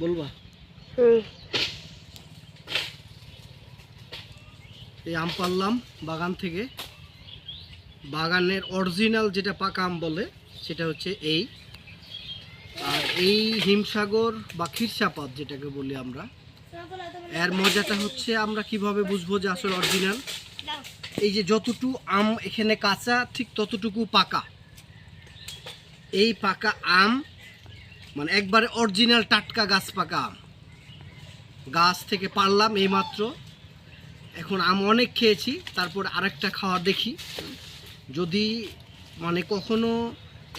বলবা? এই আম পারলাম বাগান থেকে। বাগানের অরিজিনাল যেটা পাকা আম বলে সেটা হচ্ছে এই। আর এই হিমসাগর বা ক্ষীরসাপাত যেটাকে বলি আমরা এর মজাটা হচ্ছে আমরা কীভাবে বুঝব যে আসলে অরিজিনাল এই যে যতটুকু আম এখানে কাঁচা ঠিক ততটুকু পাকা। এই পাকা আম মানে একবারে অরিজিনাল টাটকা গাছ পাকা গাছ থেকে পারলাম এইমাত্র। এখন আম অনেক খেয়েছি, তারপর আরেকটা খাওয়া দেখি। যদি মানে কখনো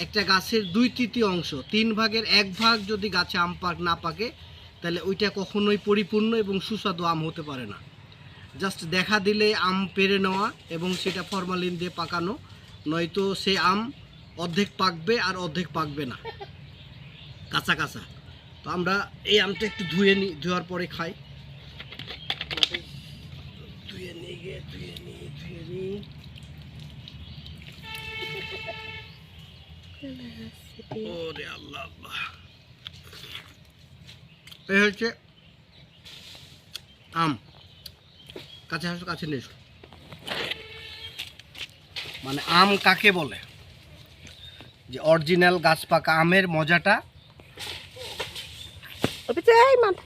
একটা গাছের দুই তৃতীয় অংশ, তিন ভাগের এক ভাগ যদি গাছে আম পাক না পাকে, তাহলে ওইটা কখনোই পরিপূর্ণ এবং সুস্বাদু আম হতে পারে না। জাস্ট দেখা দিলে আম পেরে নেওয়া এবং সেটা ফরমালিন দিয়ে পাকানো, নয়তো সে আম অর্ধেক পাকবে আর অর্ধেক পাকবে না। কাঁচা কাঁচা। তো আমরা এই আমটা একটু ধুয়ে নিই ধোয়ার পরে খাই। ধুয়ে নিই গে ধুয়ে নিই ধুয়ে নিই ওরে আল্লাহ এই হচ্ছে আম। কাছে আসো, কাছে নিয়ে মানে আম কাকে বলে? যে অরিজিনাল গাছ পাকা আমের মজাটা এই মাথা।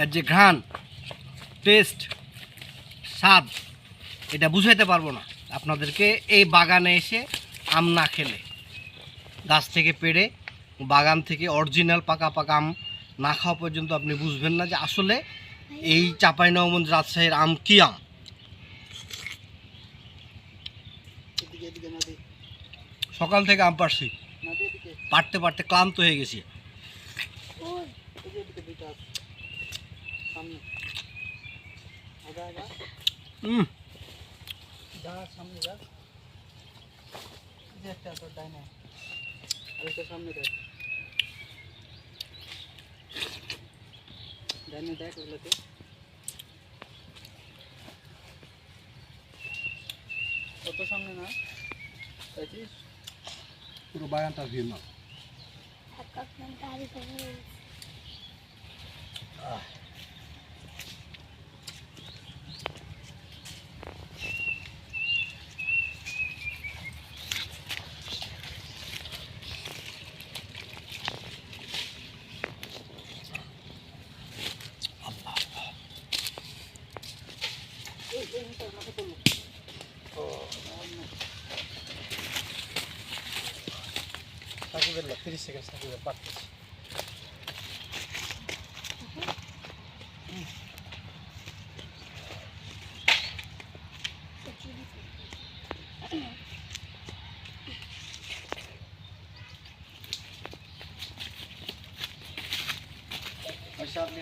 এর যে ঘ্রাণ টেস্ট স্বাদ, এটা বুঝাইতে পারব না। আপনাদেরকে এই বাগানে এসে আম না খেলে। গাছ থেকে পেড়ে, বাগান থেকে অরিজিনাল পাকা পাকা আম না খাওয়া পর্যন্ত আপনি বুঝবেন না যে আসলে এই চাঁপাইনবাবগঞ্জ রাজশাহীর আম কি আম। সকাল থেকে আম পারছি পারতে পারতে ক্লান্ত হয়ে গেছি হুম সামনে যা একটা তোর ডাইনে আরেকটা সামনে দেখ ডাইনে দেখ ওগুলোতে কত সামনে না দেখছিস পুরো বাগানটা ভিন্ন সাকিবের Sacudirlo, 30 segundos, 30 segundos, আচ্ছা আপনি